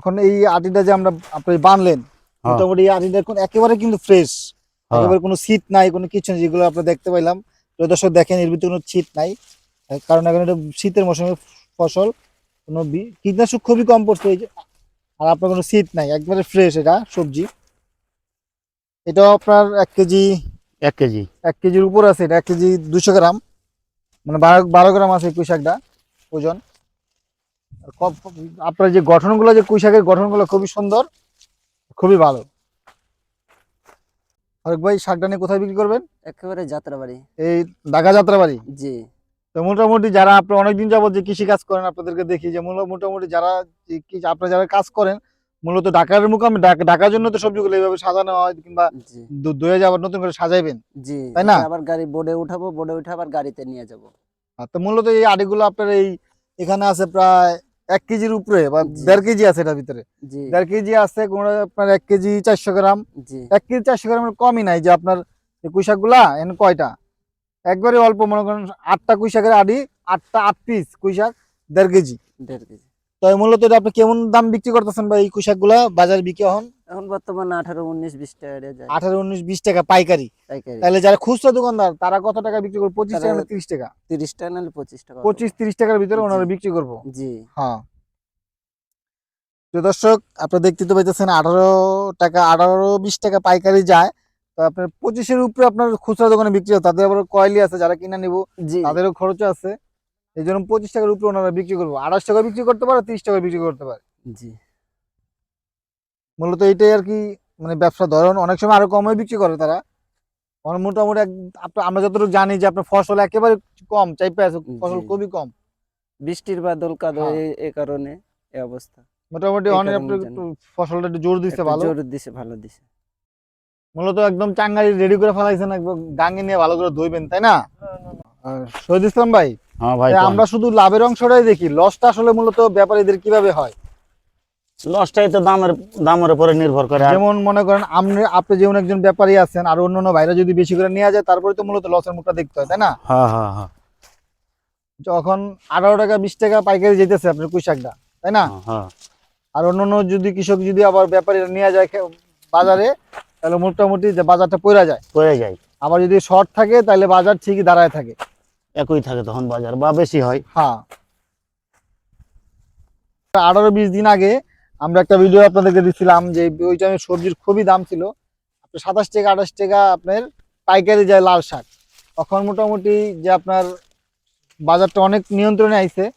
এখন এই আটিটা যে আমরা আপনি বানলেন হ্যাঁ। মোটামুটি এই আটিটা এখন একেবারে কিন্তু ফ্রেশ হ্যাঁ। একেবারে কোনো শীত নাই কোনো কিছু নেই যেগুলো আপনি দেখতে পাইলাম। দর্শক দেখেন এর ভিতরে কোনো শীত নাই। কারণ এখন এটা শীতের মৌসুমের ফসল কোনো কীটনাশক খুবই কম পড়ছে এই যে আর আপনার কোনো শীত নাই একবারে ফ্রেশ এটা সবজি। এটাও আপনার এক কেজি এক কেজি। এক কেজির উপর আছে এটা এক কেজি দুশো গ্রাম। মানে বারো বারো গ্রাম আছে কুই শাকটা ওজন। আপনার যে গঠনগুলো যে কুই শাকের গঠনগুলো খুবই সুন্দর খুবই ভালো। আরেক ভাই শাকটা নিয়ে কোথায় বিক্রি করবেন? একেবারে যাত্রাবাড়ি। এই ঢাকা যাত্রাবাড়ি? জি। তো মোটামুটি যারা আপনার অনেকদিন যাবত যে কৃষি কাজ করেন আপনাদেরকে দেখি যে মোটামুটি যারা আপনারা যারা কাজ করেন মূলত ঢাকার মুকামে ঢাকা- ঢাকার জন্য তো সবজিগুলো এইভাবে সাজানো হয় কিংবা দুয়ে যাবার নতুন করে সাজাইবেন জি তাই না? আবার গাড়ি বোর্ডে উঠাবো বোর্ডে উঠে আবার গাড়িতে নিয়ে যাব। আর তো মূলত এই আড়িগুলো আপনার এই এখানে আছে প্রায় এক কেজির উপরে বা দেড় কেজি আছে এটার ভিতরে। দেড় কেজি আছে কোন আপনার এক কেজি চারশো গ্রাম। এক কেজি চারশো গ্রামের কমই নাই যে আপনার কুইশাকগুলা এখানে কয়টা? একবারে অল্প মনে করেন আটটা কুইশাকের আড়ি আটটা আট পিস কুইশাক দেড় কেজি। দেড় কেজি। তো মূলত এটা আপনি কেমন দাম বিক্রি করতেছেন বা এই বাজারে বিক্রি হন এখন বর্তমানে আঠারো উনিশ বিশ টাকা যায় আঠারো উনিশ বিশ টাকা পাইকারি। তাহলে যারা খুচরা দোকানদার তারা কত টাকা বিক্রি করবে? পঁচিশ টাকা না তিরিশ টাকা? তিরিশ টাকা নাহলে পঁচিশ টাকা। পঁচিশ তিরিশ টাকার ভিতরে ওনারা বিক্রি করব? জি। হ্যাঁ। প্রিয় দর্শক আপনারা দেখতে তো পাইতেছেন আঠারো টাকা আঠারো বিশ টাকা পাইকারি যায়। তো আপনার পঁচিশের উপরে আপনার খুচরা দোকানে বিক্রি হয়। তাদের আবার কয়েলি আছে যারা কিনা নিব তাদেরও খরচ আছে। এই জন্য পঁচিশ টাকার উপরে ওনারা বিক্রি করব আঠাশ টাকা বিক্রি করতে পারে তিরিশ টাকা বিক্রি করতে পারে। জি। মূলত এইটাই আর কি মানে ব্যবসা ধরন অনেক সময় আরও কমে বিক্রি করে তারা। অনেক মোটামুটি আমরা যতটুকু জানি যে আপনার ফসল একেবারে কম চাইপে আছে ফসল খুবই কম। বৃষ্টির বাদল কাদো হ্যাঁ। এই- এই কারণে এই অবস্থা। মোটামুটি অনেক আপনার একটু ফসলটা একটু জোর দিচ্ছে ভালো। জোর দিছে ভালো দিছে। মূলত একদম চাঙ্গারি রেডি করে ফেলাইছেন একদম গাঙ্গে নিয়ে ভালো করে ধুইবেন তাই না? শহীদ ইসলাম ভাই হ্যাঁ ভাই এই আমরা শুধু লাভের অংশটাই দেখি। লসটা আসলে মূলত ব্যাপারীদের কীভাবে হয়? লসটাই তো দামের দামের উপরে নির্ভর করে যেমন মনে করেন আপনি আপনি যেমন একজন ব্যাপারী আছেন আর অন্য অন্য ভাইরা যদি বেশি করে নেওয়া যায় তারপরে তো মূলত লসের মুখটা দেখতে হয় তাই না? হ্যাঁ হ্যাঁ হ্যাঁ। যখন আঠারো টাকা বিশ টাকা পাইকারি যেতেছে আপনার কুইশাকটা তাই না? হ্যাঁ আর অন্য অন্য যদি কৃষক যদি আবার ব্যাপারীরা নেওয়া যায় বাজারে তাহলে মোটামুটি যে বাজারটা পড়ে যায়। পড়ে যায়। আবার যদি শর্ট থাকে তাহলে বাজার ঠিকই দাঁড়ায় থাকে। একই থাকে তখন বাজার, বা বেশি হয়। হ্যাঁ। আঠারো বিশ দিন আগে আমরা একটা ভিডিও আপনাদেরকে দিচ্ছিলাম যে ওই টাইমে সবজির খুবই দাম ছিল আপনার সাতাশ টাকা, আঠাশ টাকা আপনার পাইকারি যায় লাল শাক। তখন মোটামুটি যে আপনার বাজারটা অনেক নিয়ন্ত্রণে আইছে,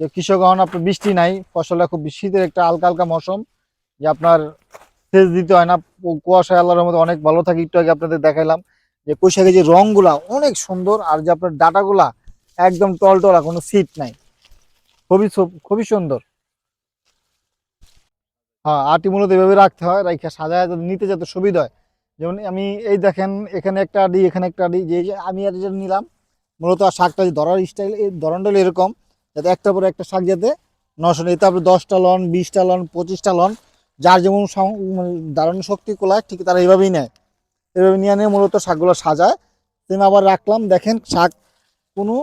যে কৃষক এখন আপনার বৃষ্টি নাই, ফসলটা খুব শীতের একটা হালকা হালকা মৌসুম, যে আপনার সেচ দিতে হয় না কু- কুয়াশায় আল্লাহর মধ্যে অনেক ভালো থাকে, একটু আগে আপনাদের দেখাইলাম। যে কৈশাকের যে রংগুলা অনেক সুন্দর, আর যে আপনার ডাটাগুলা একদম টলটলা, কোনো সিট নাই। খুবই খুবই সুন্দর। হ্যাঁ আটি মূলত এভাবে রাখতে হয়, রাইখা সাজায় নিতে যাতে সুবিধা হয়। যেমন আমি এই দেখেন, এখানে একটা আডি, এখানে একটা আডি, যে আমি আর যেটা নিলাম, মূলত আর শাকটা যে ধরার স্টাইল এই ধরনটা এরকম, যাতে একটার পরে একটা শাক যাতে নষ্ট নেই। তারপরে দশটা লন, বিশটা লন, পঁচিশটা লন, যার যেমন মানে দাঁড়ানো শক্তি কোলায়, ঠিক তারা এইভাবেই নেয়। এভাবে নিয়ে নিয়ে মূলত শাকগুলো সাজায়। তুমি আবার রাখলাম। দেখেন শাক কোনো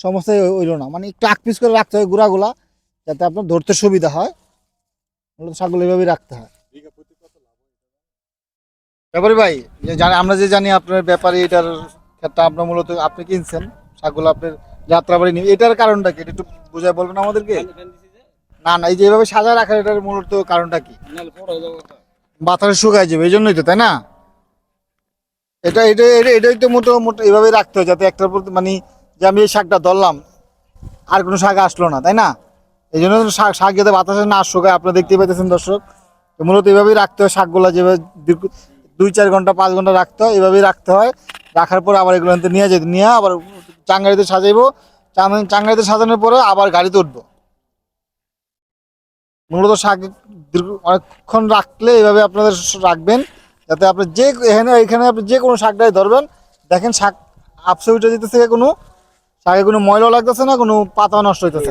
সমস্যাই হইল না। মানে একটু আক পিস করে রাখতে হয় গুঁড়াগুলা যাতে আপনার ধরতে সুবিধা হয়। মূলত শাকগুলো এভাবেই রাখতে হয়। ব্যাপারী ভাই যে জানি আমরা যে জানি আপনার ব্যাপারে এটার ক্ষেত্রে আপনার মূলত আপনি কিনছেন শাকগুলো আপনার যাত্রাবাড়ি নিয়ে। এটার কারণটা কি? এটা একটু বুঝায় বলবেন আমাদেরকে? না না এই যে এভাবে সাজায় রাখার এটার মূলত কারণটা কি? বাতাসে শুকায় যাবে এই জন্যই তো তাই না? এটা এটা, এটা- তো মোটো মোটো, এভাবে রাখতে হয় যাতে একটার প্রতি মানে যে আমি এই শাকটা ধরলাম, আর কোনো শাক আসলো না, তাই না? এই জন্য শাক শাক যাতে বাতাসে না শুকায়, আপনারা দেখতে পাইতেছেন দর্শক মূলত এভাবেই রাখতে হয় শাকগুলো, যেভাবে দুই চার ঘণ্টা, পাঁচ ঘণ্টা রাখতে হয়, এভাবেই রাখতে হয়। রাখার পর আবার এগুলো নিয়ে যেতে, নিয়ে আবার চাঙ্গারিতে সাজাইবো। চাং- চাঙ্গারিতে সাজানোর পরে আবার গাড়িতে উঠবো। মূলত শাক দীর্ঘ, অনেকক্ষণ রাখলে এভাবে আপনাদের রাখবেন। যাতে আপনি যে এখানে এখানে আপনি যে কোনো শাকটাই ধরবেন, দেখেন শাক আপসে উঠে যেতেছে কোনো, শাকে কোনো ময়লা লাগতেছে না, কোনো পাতা নষ্ট হইতেছে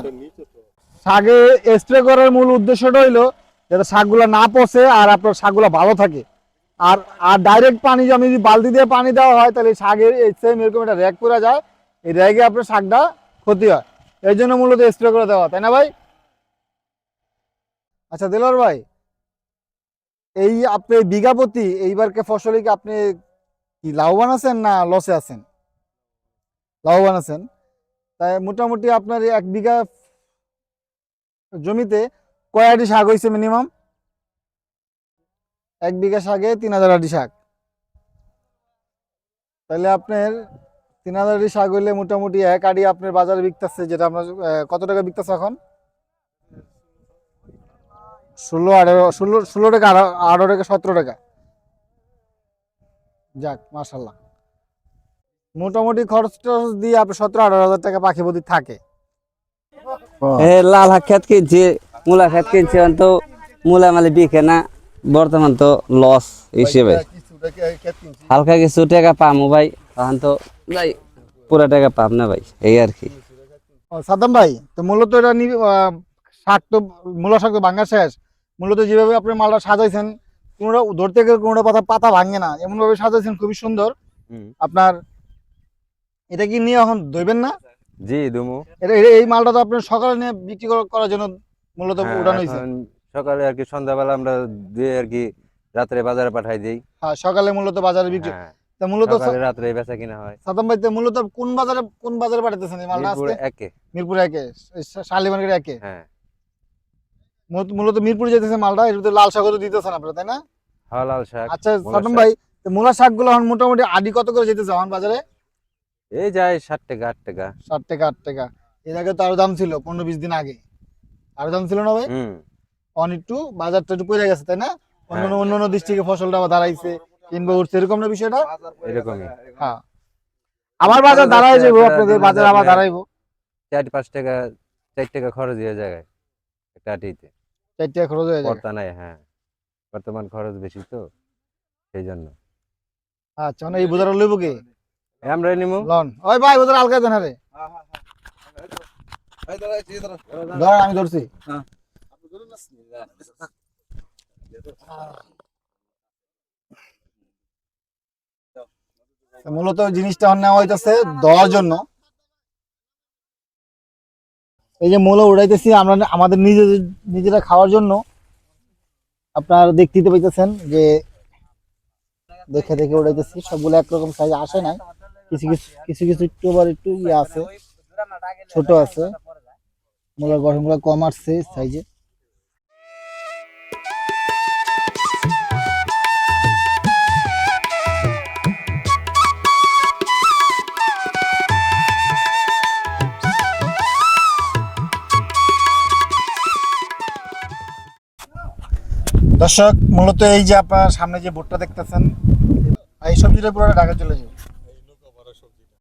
শাকে স্প্রে করার মূল উদ্দেশ্যটা হইল যাতে শাকগুলো না পচে আর আপনার শাকগুলো ভালো থাকে। আর আর ডাইরেক্ট পানি আমি যদি বালতি দিয়ে পানি দেওয়া হয়, তাহলে শাকের সেম এরকম একটা র্যাক পরে যায়, এই র্যাগে আপনার শাকটা ক্ষতি হয়। এই জন্য মূলত স্প্রে করে দেওয়া তাই না ভাই? আচ্ছা দিলর ভাই এই আপনি বিঘা প্রতি এইবারকে ফসলে কি আপনি কি লাভবান আছেন না লসে আছেন? লাভবান আছেন? তাই মোটামুটি আপনার এক বিঘা জমিতে কয় আটি শাক হয়েছে মিনিমাম এক বিঘা শাকে তিন হাজার আটি শাক। তাহলে আপনার তিন হাজার আটি শাক হইলে মোটামুটি এক আটি আপনার বাজারে বিকতেছে, যেটা আপনার কত টাকা বিকতেছে এখন? ষোলো আঠারো ষোলো ষোলো টাকা আঠা- আঠারো টাকা সতেরো টাকা। যাক মাশাল্লাহ মোটামুটি খরচ টরচ দিয়ে আপনার সতেরো আঠারো হাজার টাকা পাখি প্রতি থাকে। লাল হাক খেত কিনছি মূলা খেত কিনছি তো মূলা মালে বিকে না বর্তমান তো লস হিসেবে। হালকা কিছু টাকা পামু ভাই তখন তো ভাই পুরা টাকা পাম না ভাই এই আর কি। সাদ্দাম ভাই তো মূলত এটা শাক তো মূলা শাক তো ভাঙা শেষ। মূলত যেভাবে আপনি মালটা সাজাইছেন কোনোটা ধরতে গেলে কোনোটা পাতা পাতা ভাঙে না। এমন ভাবে সাজাইছেন খুবই সুন্দর। আপনার এটা কি নিয়ে এখন ধরবেন না? জি দুমু এটা এই মালটা তো আপনার সকালে নিয়ে বিক্রি করার জন্য মূলত হ্যাঁ, উঠানো হয়েছে। সকালে আর কি সন্ধ্যাবেলা আমরা দিয়ে আর কি রাত্রে বাজারে পাঠাই দিই। হ্যাঁ সকালে মূলত বাজারে বিক্রি হ্যাঁ, তা মূলত রাত্রে বেচা কিনা হয়। সাদ্দাম ভাই মূলত কোন বাজারে কোন বাজারে পাঠাতেছেন এই মালটা আজকে? একে। মিরপুর একে শালিমার্কেট একে। হ্যাঁ। মূলত- মিরপুর যেতেছে মালটা এর ভিতরে লাল শাকও তো দিতেছেন আপনারা তাই না? হ্যাঁ লাল শাক। আচ্ছা শাক। ভাই তো মূলা শাকগুলো এখন মোটামুটি আদি কত করে যেতেছে এখন বাজারে? এই যায় ষাট টাকা আট টাকা। ষাট টাকা আট টাকা। এর আগে তো আরও দাম ছিল পনেরো বিশ দিন আগে। আরও দাম ছিল না ভাই? হুম। অন একটু বাজারটা একটু পড়ে গেছে তাই না? অন্য হ্যাঁ। অন্য অন্য ডিস্ট্রিক্টে ফসলটা আবার দাঁড়াইছে কিংবা উঠছে এরকম না বিষয়টা? এরকমই। হ্যাঁ। আবার বাজার দাঁড়ায় যাব আপনাদের বাজার আবার দাঁড়াইবো। চার পাঁচ টাকা চার টাকা খরচ হয়ে যায়। একটা আটিতে। চার টাকা খরচ হয়ে পড়তা নাই হ্যাঁ। বর্তমান খরচ বেশি তো সেই জন্য আচ্ছা মানে এই লইব কি? আমরা নিমু। লন। ওই ভাই বোঝার আলগা দেন রে ধর আমি ধরছি। মূলত জিনিসটা নেওয়া হইতেছে দেওয়ার জন্য। এই যে মূল উড়াইতেছি, আমরা আমাদের নিজেদের নিজেরা খাওয়ার জন্য আপনার দেখতে পাইতেছেন যে দেখে দেখে উড়াইতেছি। সবগুলো একরকম সাইজ আসে নাই। কিছু কিছু কিছু কিছু একটু আবার একটু ইয়ে আছে, ছোট আছে। মূলার গঠনগুলো কম আসছে সাইজে দর্শক, মূলত এই যে আপনার সামনে যে ভুট্টা দেখতেছেন, এই সবজিটা পুরো ঢাকা চলে যাবে।